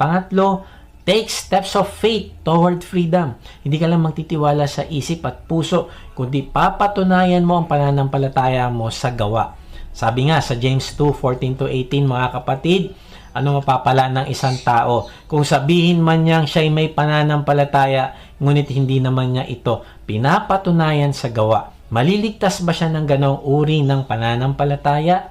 Pangatlo, take steps of faith toward freedom. Hindi ka lang magtitiwala sa isip at puso, kundi papatunayan mo ang pananampalataya mo sa gawa. Sabi nga sa James 2:14 to 18 mga kapatid, ano mapapala ng isang tao kung sabihin man niyang siya'y may pananampalataya ngunit hindi naman niya ito pinapatunayan sa gawa. Maliligtas ba siya ng ganong uri ng pananampalataya?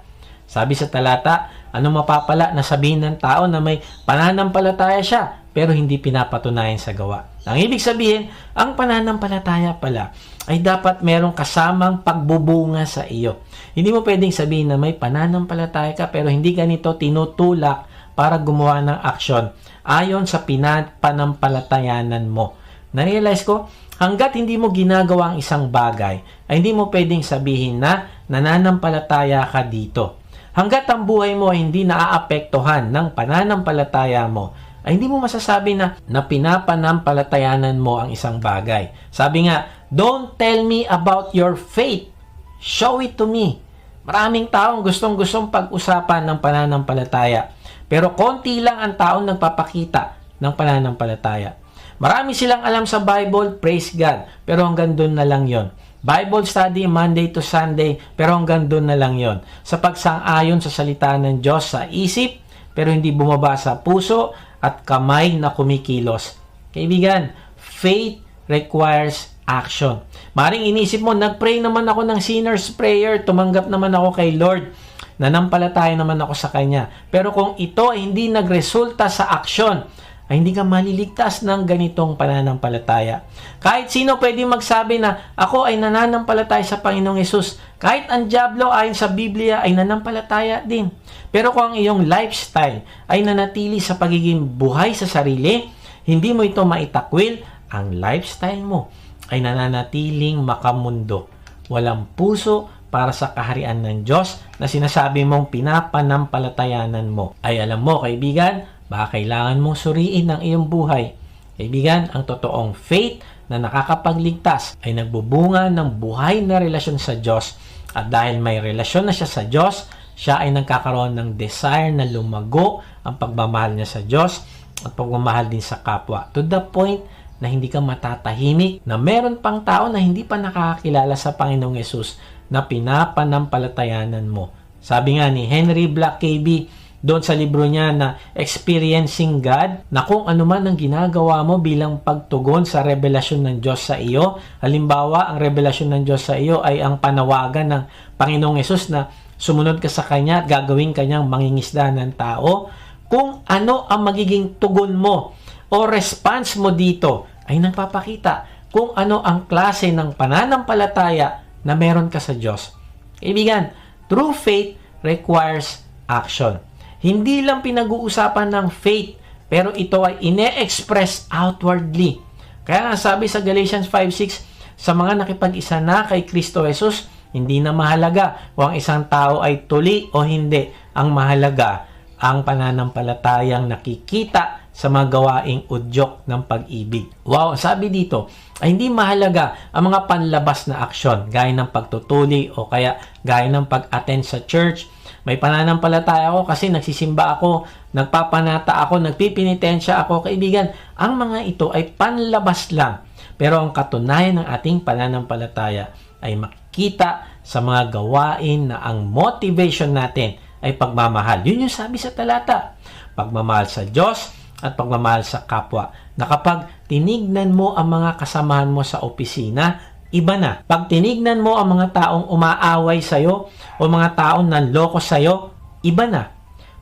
Sabi sa talata, ano mapapala na sabihin ng tao na may pananampalataya siya pero hindi pinapatunayan sa gawa. Ang ibig sabihin, ang pananampalataya pala ay dapat merong kasamang pagbubunga sa iyo. Hindi mo pwedeng sabihin na may pananampalataya ka pero hindi ganito tinutulak para gumawa ng aksyon ayon sa pinapanampalatayanan mo. Na-realize ko, hanggat hindi mo ginagawa ang isang bagay, ay hindi mo pwedeng sabihin na nananampalataya ka dito. Hanggat ang buhay mo ay hindi naaapektuhan ng pananampalataya mo, ay hindi mo masasabi na, na pinapanampalatayanan mo ang isang bagay. Sabi nga, don't tell me about your faith. Show it to me. Maraming taong gustong-gustong pag-usapan ng pananampalataya. Pero konti lang ang taong nagpapakita ng pananampalataya. Marami silang alam sa Bible, praise God. Pero hanggang doon na lang yon. Bible study Monday to Sunday, pero hanggang doon na lang yon. Sa pagsang-ayon sa salita ng Diyos sa isip, pero hindi bumaba sa puso at kamay na kumikilos. Kaibigan, faith requires action. Maring inisip mo, nagpray naman ako ng sinner's prayer, tumanggap naman ako kay Lord, nanampalataya naman ako sa Kanya. Pero kung ito ay hindi nagresulta sa aksyon, ay hindi ka maliligtas ng ganitong pananampalataya. Kahit sino pwede magsabi na ako ay nananampalataya sa Panginoong Yesus. Kahit ang Diablo ayon sa Biblia ay nananampalataya din. Pero kung ang iyong lifestyle ay nanatili sa pagiging buhay sa sarili, hindi mo ito maitakwil, ang lifestyle mo ay nananatiling makamundo. Walang puso para sa kaharian ng Diyos na sinasabi mong pinapanampalatayanan mo. Ay alam mo, kaibigan, baka kailangan mong suriin ang iyong buhay. Kaibigan, ang totoong faith na nakakapagligtas ay nagbubunga ng buhay na relasyon sa Diyos. At dahil may relasyon na siya sa Diyos, siya ay nagkakaroon ng desire na lumago ang pagmamahal niya sa Diyos at pagmamahal din sa kapwa. To the point na hindi ka matatahimik, na meron pang tao na hindi pa nakakakilala sa Panginoong Yesus na pinapanampalatayanan mo. Sabi nga ni Henry Black KB, doon sa libro niya na Experiencing God, na kung ano man ang ginagawa mo bilang pagtugon sa revelasyon ng Diyos sa iyo, halimbawa, ang revelasyon ng Diyos sa iyo ay ang panawagan ng Panginoong Yesus na sumunod ka sa Kanya at gagawin Kanyang mangingisda ng tao, kung ano ang magiging tugon mo o response mo dito ay nagpapakita kung ano ang klase ng pananampalataya na meron ka sa Diyos. Kaibigan, true faith requires action. Hindi lang pinag-uusapan ng faith, pero ito ay ine-express outwardly. Kaya nga sabi sa Galatians 5.6, sa mga nakipag-isa na kay Kristo Jesus, hindi na mahalaga kung ang isang tao ay tuli o hindi. Ang mahalaga, ang pananampalatayang nakikita sa mga gawaing udyok ng pag-ibig. Wow, sabi dito, ay hindi mahalaga ang mga panlabas na aksyon, gaya ng pagtutuli o kaya gaya ng pag-attend sa church, may pananampalataya ako kasi nagsisimba ako, nagpapanata ako, nagpipinitensya ako. Kaibigan, ang mga ito ay panlabas lang. Pero ang katunayan ng ating pananampalataya ay makikita sa mga gawain na ang motivation natin ay pagmamahal. Yun yung sabi sa talata. Pagmamahal sa Diyos at pagmamahal sa kapwa. Na kapag tinignan mo ang mga kasamahan mo sa opisina, iba na. Pag tinignan mo ang mga taong umaaway sa'yo o mga taong nanloko sa'yo, iba na.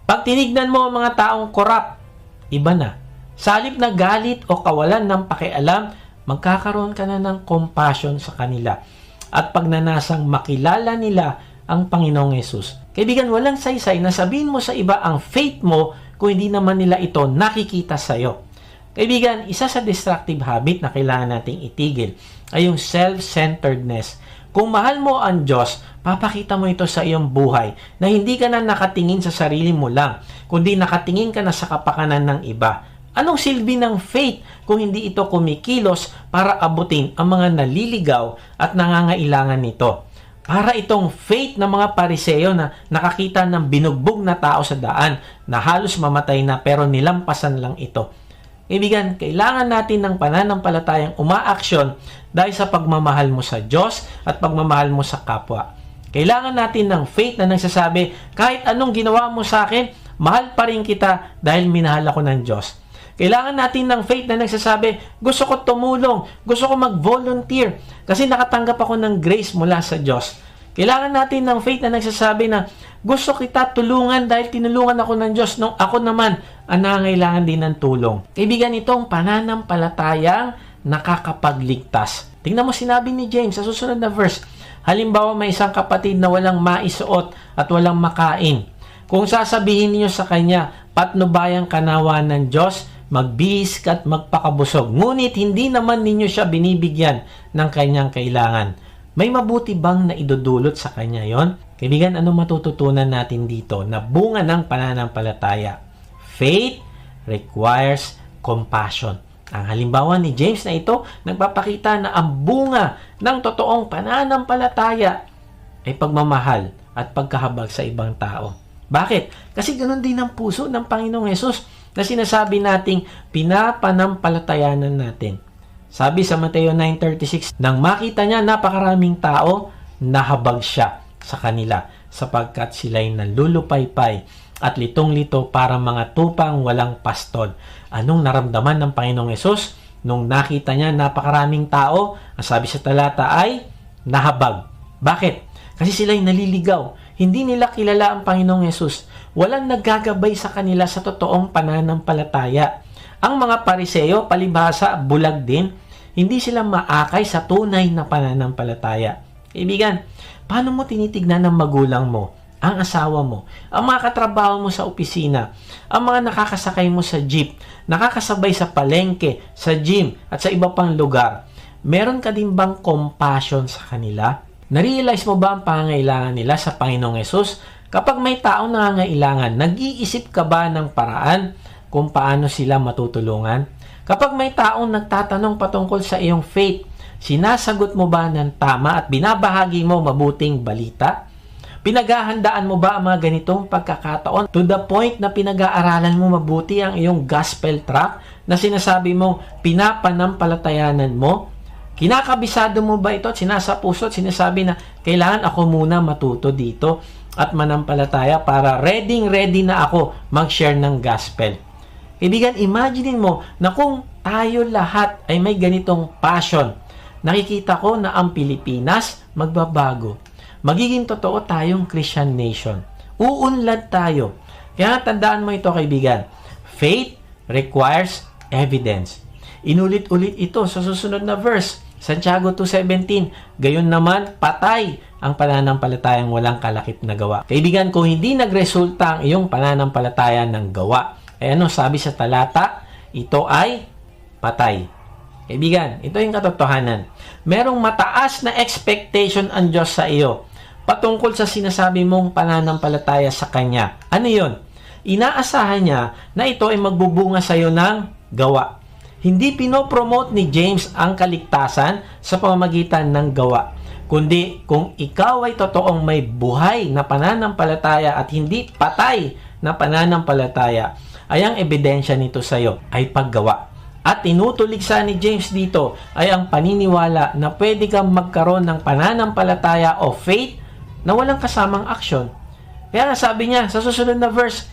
Pag tinignan mo ang mga taong korap, iba na. Salip na galit o kawalan ng pakialam, magkakaroon ka na ng compassion sa kanila. At pag nanasang makilala nila ang Panginoong Yesus. Kaibigan, walang saysay na sabihin mo sa iba ang faith mo kung hindi naman nila ito nakikita sa iyo. Kaibigan, isa sa destructive habit na kailangan nating itigil ay yung self-centeredness. Kung mahal mo ang Diyos, papakita mo ito sa iyong buhay na hindi ka na nakatingin sa sarili mo lang, kundi nakatingin ka na sa kapakanan ng iba. Anong silbi ng faith kung hindi ito kumikilos para abutin ang mga naliligaw at nangangailangan nito? Para itong faith ng mga pariseo na nakakita ng binugbog na tao sa daan na halos mamatay na pero nilampasan lang ito. Ibigan, kailangan natin ng pananampalatayang umaaksyon dahil sa pagmamahal mo sa Diyos at pagmamahal mo sa kapwa. Kailangan natin ng faith na nagsasabi, kahit anong ginawa mo sa akin, mahal pa rin kita dahil minahal ako ng Diyos. Kailangan natin ng faith na nagsasabi, gusto ko tumulong, gusto ko mag-volunteer kasi nakatanggap ako ng grace mula sa Diyos. Kailangan natin ng faith na nagsasabi na gusto kita tulungan dahil tinulungan ako ng Diyos nung ako naman ang nangangailangan din ng tulong. Kaibigan, itong pananampalatayang nakakapagligtas. Tingnan mo sinabi ni James sa susunod na verse. Halimbawa may isang kapatid na walang maisuot at walang makain. Kung sasabihin niyo sa kanya, patnubayang kanawa ng Diyos, magbihis ka at magpakabusog. Ngunit hindi naman ninyo siya binibigyan ng kanyang kailangan. May mabuti bang na idudulot sa kanya yon? Kaibigan, ano matututunan natin dito na bunga ng pananampalataya? Faith requires compassion. Ang halimbawa ni James na ito, nagpapakita na ang bunga ng totoong pananampalataya ay pagmamahal at pagkahabag sa ibang tao. Bakit? Kasi ganoon din ang puso ng Panginoong Yesus na sinasabi nating pinapanampalatayanan natin. Sabi sa Mateo 9.36, nang makita niya napakaraming tao, nahabag siya sa kanila sapagkat sila'y nalulupaypay at litong-lito para mga tupang walang pastol. Anong naramdaman ng Panginoong Yesus nung nakita niya napakaraming tao? Ang sabi sa talata ay nahabag. Bakit? Kasi sila'y naliligaw. Hindi nila kilala ang Panginoong Yesus walang naggagabay sa kanila sa totoong pananampalataya. Ang mga pariseo, palibhasa, bulag din, hindi sila maakay sa tunay na pananampalataya. Ibigan, paano mo tinitignan ng magulang mo, ang asawa mo, ang mga katrabaho mo sa opisina, ang mga nakakasakay mo sa jeep, nakakasabay sa palengke, sa gym, at sa iba pang lugar? Meron ka din bang compassion sa kanila? Narealize mo ba ang pangangailangan nila sa Panginoong Yesus Kapag may taong nangangailangan, nag-iisip ka ba ng paraan kung paano sila matutulungan? Kapag may taong nagtatanong patungkol sa iyong faith, sinasagot mo ba ng tama at binabahagi mo mabuting balita? Pinaghahandaan mo ba ang mga ganitong pagkakataon to the point na pinag-aaralan mo mabuti ang iyong gospel track na sinasabi mo pinapanampalatayanan mo? Kinakabisado mo ba ito at sinasapuso at sinasabi na kailangan ako muna matuto dito at manampalataya para ready ready na ako mag-share ng gospel. Kaibigan, imagine mo na kung tayo lahat ay may ganitong passion, nakikita ko na ang Pilipinas magbabago. Magiging totoo tayong Christian nation. Uunlad tayo. Kaya tandaan mo ito kaibigan. Faith requires evidence. Inulit-ulit ito sa susunod na verse. Santiago 2.17, gayon naman, patay ang pananampalatayang walang kalakip na gawa. Kaibigan, kung hindi nagresulta ang iyong pananampalataya ng gawa, ay ano sabi sa talata? Ito ay patay. Kaibigan, ito yung katotohanan. Merong mataas na expectation ang Diyos sa iyo patungkol sa sinasabi mong pananampalataya sa Kanya. Ano yon? Inaasahan niya na ito ay magbubunga sa iyo ng gawa. Hindi pinopromote ni James ang kaligtasan sa pamamagitan ng gawa, kundi kung ikaw ay totoong may buhay na pananampalataya at hindi patay na pananampalataya, ay ang ebidensya nito sa iyo ay paggawa. At tinutulig sa ni James dito ay ang paniniwala na pwede kang magkaroon ng pananampalataya o faith na walang kasamang aksyon. Kaya sabi niya sa susunod na verse,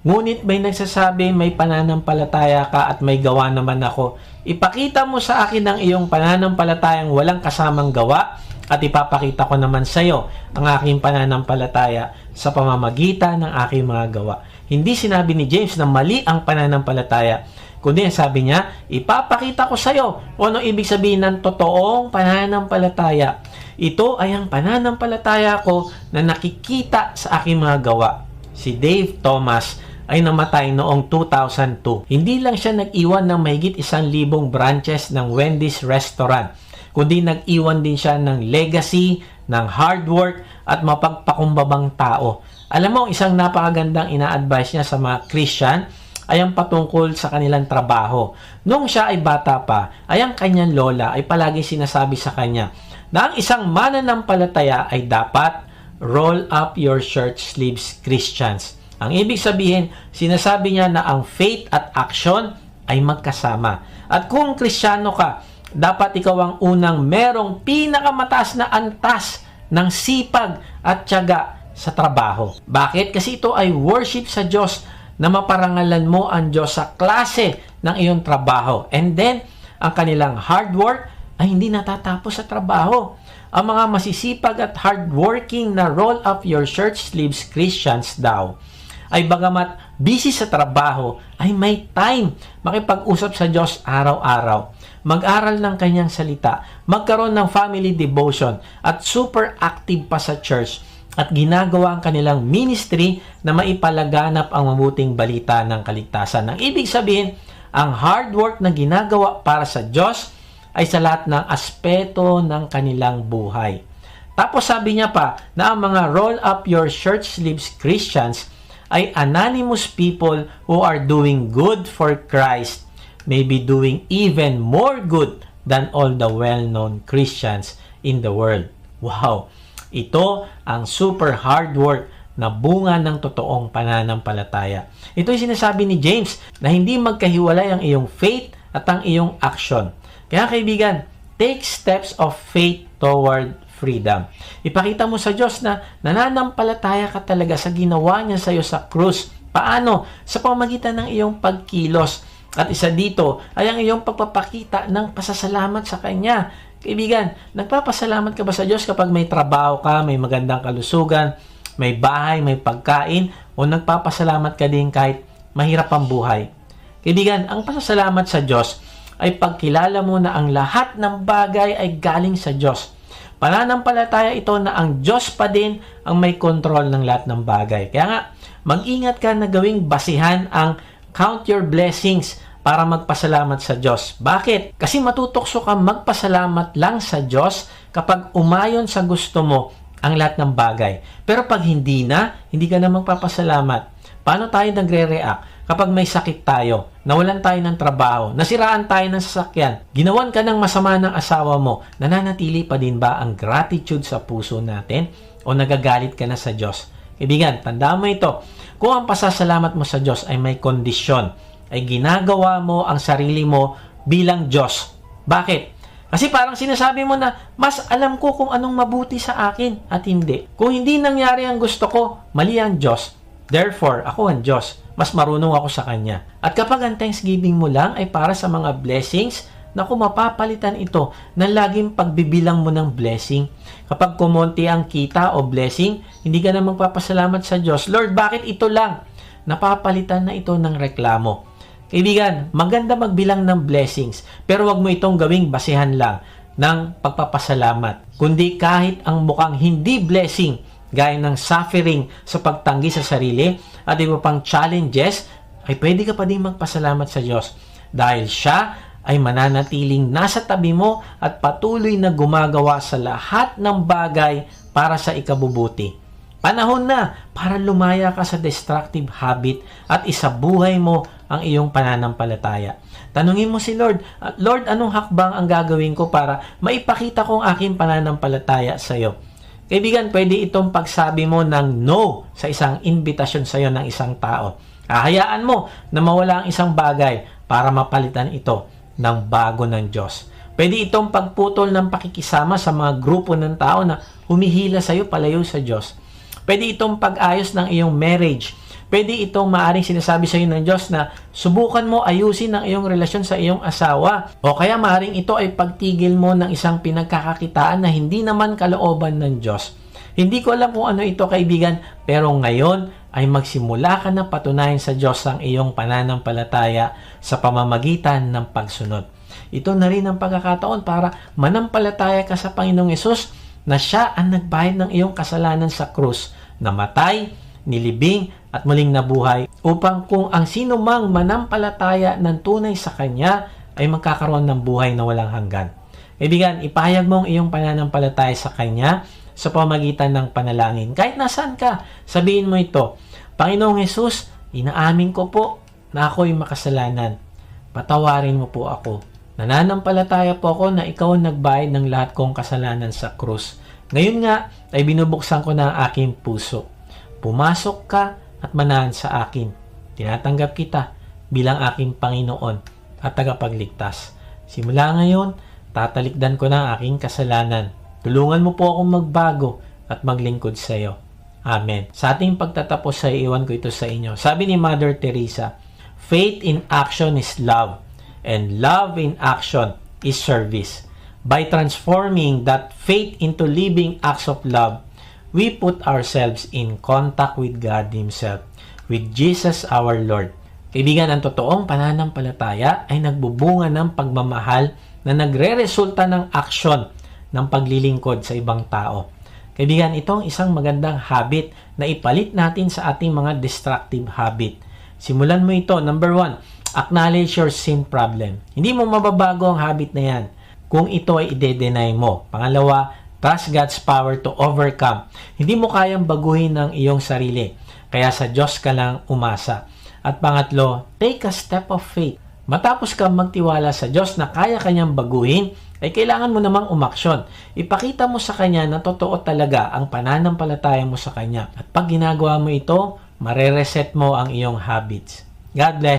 Ngunit may nagsasabi may pananampalataya ka at may gawa naman ako. Ipakita mo sa akin ang iyong pananampalatayang walang kasamang gawa at ipapakita ko naman sa iyo ang aking pananampalataya sa pamamagitan ng aking mga gawa. Hindi sinabi ni James na mali ang pananampalataya, kundi sabi niya, ipapakita ko sa iyo kung ano ibig sabihin ng totoong pananampalataya. Ito ay ang pananampalataya ko na nakikita sa aking mga gawa. Si Dave Thomas ay namatay noong 2002. Hindi lang siya nag-iwan ng mahigit isang libong branches ng Wendy's restaurant, kundi nag-iwan din siya ng legacy, ng hard work, at mapagpakumbabang tao. Alam mo, isang napakagandang ina-advise niya sa mga Christian ay ang patungkol sa kanilang trabaho. Noong siya ay bata pa, ay ang kanyang lola ay palagi sinasabi sa kanya na ang isang mananampalataya ay dapat roll up your shirt sleeves Christians. Ang ibig sabihin, sinasabi niya na ang faith at action ay magkasama. At kung kristyano ka, dapat ikaw ang unang merong pinakamataas na antas ng sipag at tiyaga sa trabaho. Bakit? Kasi ito ay worship sa Diyos na maparangalan mo ang Diyos sa klase ng iyong trabaho. And then, ang kanilang hard work ay hindi natatapos sa trabaho. Ang mga masisipag at hardworking na roll up your shirt sleeves Christians daw ay bagamat busy sa trabaho ay may time makipag-usap sa Diyos araw-araw. Mag-aral ng kanyang salita, magkaroon ng family devotion at super active pa sa church at ginagawa ang kanilang ministry na maipalaganap ang mabuting balita ng kaligtasan. Ang ibig sabihin, ang hard work na ginagawa para sa Diyos ay sa lahat ng aspeto ng kanilang buhay. Tapos sabi niya pa na ang mga roll up your shirt sleeves Christians ay anonymous people who are doing good for Christ, maybe doing even more good than all the well-known Christians in the world. Wow! Ito ang super hard work na bunga ng totoong pananampalataya. Ito yung sinasabi ni James na hindi magkahiwalay ang iyong faith at ang iyong action. Kaya kaibigan, take steps of faith toward freedom. Ipakita mo sa Diyos na nananampalataya ka talaga sa ginawa niya sa iyo sa krus. Paano? Sa pamagitan ng iyong pagkilos. At isa dito ay ang iyong pagpapakita ng pasasalamat sa Kanya. Kaibigan, nagpapasalamat ka ba sa Diyos kapag may trabaho ka, may magandang kalusugan, may bahay, may pagkain, o nagpapasalamat ka din kahit mahirap ang buhay? Kaibigan, ang pasasalamat sa Diyos ay pagkilala mo na ang lahat ng bagay ay galing sa Diyos. Pananampalataya ito na ang Diyos pa din ang may kontrol ng lahat ng bagay. Kaya nga, mag-ingat ka na gawing basihan ang count your blessings para magpasalamat sa Diyos. Bakit? Kasi matutokso ka magpasalamat lang sa Diyos kapag umayon sa gusto mo ang lahat ng bagay. Pero pag hindi na, hindi ka na magpapasalamat. Paano tayo nagre-react? Kapag may sakit tayo, nawalan tayo ng trabaho, nasiraan tayo ng sasakyan, ginawan ka ng masama ng asawa mo, nananatili pa din ba ang gratitude sa puso natin? O nagagalit ka na sa Diyos? Kaibigan, tandaan mo ito. Kung ang pasasalamat mo sa Diyos ay may kondisyon, ay ginagawa mo ang sarili mo bilang Diyos. Bakit? Kasi parang sinasabi mo na, mas alam ko kung anong mabuti sa akin at hindi. Kung hindi nangyari ang gusto ko, mali ang Diyos. Therefore, ako ang Diyos. Mas marunong ako sa Kanya. At kapag ang thanksgiving mo lang ay para sa mga blessings, naku, mapapalitan ito ng laging pagbibilang mo ng blessing. Kapag kumonti ang kita o blessing, hindi ka na magpapasalamat sa Diyos. Lord, bakit ito lang? Napapalitan na ito ng reklamo. Kaibigan, maganda magbilang ng blessings, pero wag mo itong gawing basihan lang ng pagpapasalamat. Kundi kahit ang mukhang hindi blessing, gaya ng suffering sa pagtanggi sa sarili at iba pang challenges, ay pwede ka pa din magpasalamat sa Diyos dahil siya ay mananatiling nasa tabi mo at patuloy na gumagawa sa lahat ng bagay para sa ikabubuti. Panahon na para lumaya ka sa destructive habit at isabuhay mo ang iyong pananampalataya. Tanungin mo si Lord, Lord, anong hakbang ang gagawin ko para maipakita ko ang aking pananampalataya sa iyo? Kaibigan, pwede itong pagsabi mo ng no sa isang invitasyon sa iyo ng isang tao. Hahayaan mo na mawala ang isang bagay para mapalitan ito ng bago ng Diyos. Pwede itong pagputol ng pakikisama sa mga grupo ng tao na humihila sa iyo palayo sa Diyos. Pwede itong pag-ayos ng iyong marriage. Pwede itong maaring sinasabi sa iyo ng Diyos na subukan mo ayusin ang iyong relasyon sa iyong asawa. O kaya maaring ito ay pagtigil mo ng isang pinagkakakitaan na hindi naman kalooban ng Diyos. Hindi ko alam kung ano ito kaibigan, pero ngayon ay magsimula ka na patunayan sa Diyos ang iyong pananampalataya sa pamamagitan ng pagsunod. Ito na rin ang pagkakataon para manampalataya ka sa Panginoong Yesus na siya ang nagbayad ng iyong kasalanan sa krus, namatay, nilibing at muling nabuhay upang kung ang sino mang manampalataya ng tunay sa Kanya ay magkakaroon ng buhay na walang hanggan. Kaibigan, ipahayag mo ang iyong pananampalataya sa Kanya sa pamagitan ng panalangin. Kahit nasaan ka, sabihin mo ito, Panginoong Yesus, inaamin ko po na ako'y makasalanan. Patawarin mo po ako. Nananampalataya po ako na ikaw ang nagbayad ng lahat kong kasalanan sa krus. Ngayon nga ay binubuksan ko na ang aking puso. Pumasok ka at manahan sa akin. Tinatanggap kita bilang aking Panginoon at tagapagligtas. Simula ngayon, tatalikdan ko na ang aking kasalanan. Tulungan mo po akong magbago at maglingkod sa iyo. Amen. Sa ating pagtatapos sa iwan ko ito sa inyo. Sabi ni Mother Teresa, Faith in action is love, and love in action is service. By transforming that faith into living acts of love, we put ourselves in contact with God Himself, with Jesus our Lord. Kaibigan, ang totoong pananampalataya ay nagbubunga ng pagmamahal na nagre-resulta ng aksyon ng paglilingkod sa ibang tao. Kaibigan, ito ang isang magandang habit na ipalit natin sa ating mga destructive habit. Simulan mo ito. Number one, acknowledge your sin problem. Hindi mo mababago ang habit na yan kung ito ay ide-deny mo. Pangalawa, trust God's power to overcome. Hindi mo kayang baguhin ang iyong sarili. Kaya sa Diyos ka lang umasa. At pangatlo, take a step of faith. Matapos kang magtiwala sa Diyos na kaya kanyang baguhin, ay kailangan mo namang umaksyon. Ipakita mo sa Kanya na totoo talaga ang pananampalataya mo sa Kanya. At pag ginagawa mo ito, marereset mo ang iyong habits. God bless.